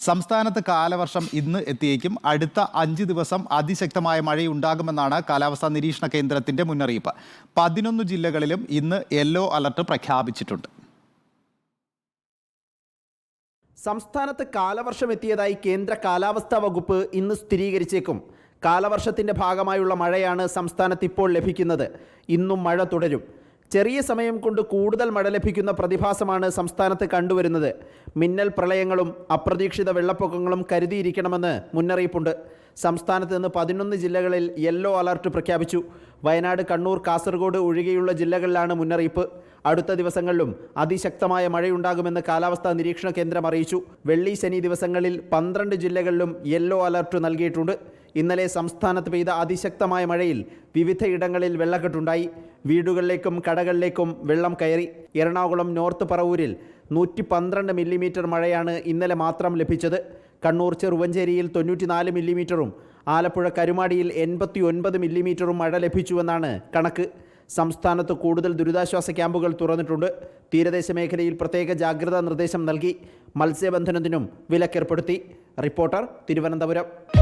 സംസ്ഥാനത്ത് കാലവർഷം ഇന്ന് എത്തിയേക്കും. അടുത്ത അഞ്ച് ദിവസം അതിശക്തമായ മഴയുണ്ടാകുമെന്നാണ് കാലാവസ്ഥാ നിരീക്ഷണ കേന്ദ്രത്തിന്റെ മുന്നറിയിപ്പ്. പതിനൊന്ന് ജില്ലകളിലും ഇന്ന് യെല്ലോ അലർട്ട് പ്രഖ്യാപിച്ചിട്ടുണ്ട്. സംസ്ഥാനത്ത് കാലവർഷം എത്തിയതായി കേന്ദ്ര കാലാവസ്ഥാ വകുപ്പ് ഇന്ന് സ്ഥിരീകരിച്ചേക്കും. കാലവർഷത്തിന്റെ ഭാഗമായുള്ള മഴയാണ് സംസ്ഥാനത്ത് ഇപ്പോൾ ലഭിക്കുന്നത്. ഇന്നും മഴ തുടരും. ചെറിയ സമയം കൊണ്ട് കൂടുതൽ മഴ ലഭിക്കുന്ന പ്രതിഭാസമാണ് സംസ്ഥാനത്ത് കണ്ടുവരുന്നത്. മിന്നൽ പ്രളയങ്ങളും അപ്രതീക്ഷിത വെള്ളപ്പൊക്കങ്ങളും കരുതിയിരിക്കണമെന്ന് മുന്നറിയിപ്പുണ്ട്. സംസ്ഥാനത്ത് നിന്ന് പതിനൊന്ന് ജില്ലകളിൽ യെല്ലോ അലർട്ട് പ്രഖ്യാപിച്ചു. വയനാട് കണ്ണൂർ കാസർഗോഡ് ഒഴികെയുള്ള ജില്ലകളിലാണ് മുന്നറിയിപ്പ്. അടുത്ത ദിവസങ്ങളിലും അതിശക്തമായ മഴയുണ്ടാകുമെന്ന് കാലാവസ്ഥാ നിരീക്ഷണ കേന്ദ്രം അറിയിച്ചു. വെള്ളി ശനി ദിവസങ്ങളിൽ പന്ത്രണ്ട് ജില്ലകളിലും യെല്ലോ അലർട്ട് നൽകിയിട്ടുണ്ട്. ഇന്നലെ സംസ്ഥാനത്ത് പെയ്ത അതിശക്തമായ മഴയിൽ വിവിധയിടങ്ങളിൽ വെള്ളക്കെട്ടുണ്ടായി. വീടുകളിലേക്കും കടകളിലേക്കും വെള്ളം കയറി. എറണാകുളം നോർത്ത് പറവൂരിൽ നൂറ്റി പന്ത്രണ്ട് മില്ലിമീറ്റർ മഴയാണ് ഇന്നലെ മാത്രം ലഭിച്ചത്. കണ്ണൂർ ചെറുവഞ്ചേരിയിൽ തൊണ്ണൂറ്റിനാല് മില്ലിമീറ്ററും ആലപ്പുഴ കരുമാടിയിൽ എൺപത്തി ഒൻപത് മില്ലിമീറ്ററും മഴ ലഭിച്ചുവെന്നാണ് കണക്ക്. സംസ്ഥാനത്ത് കൂടുതൽ ദുരിതാശ്വാസ ക്യാമ്പുകൾ തുറന്നിട്ടുണ്ട്. തീരദേശ മേഖലയിൽ പ്രത്യേക ജാഗ്രതാ നിർദ്ദേശം നൽകി. മത്സ്യബന്ധനത്തിനും വിലക്കേർപ്പെടുത്തി. റിപ്പോർട്ടർ തിരുവനന്തപുരം.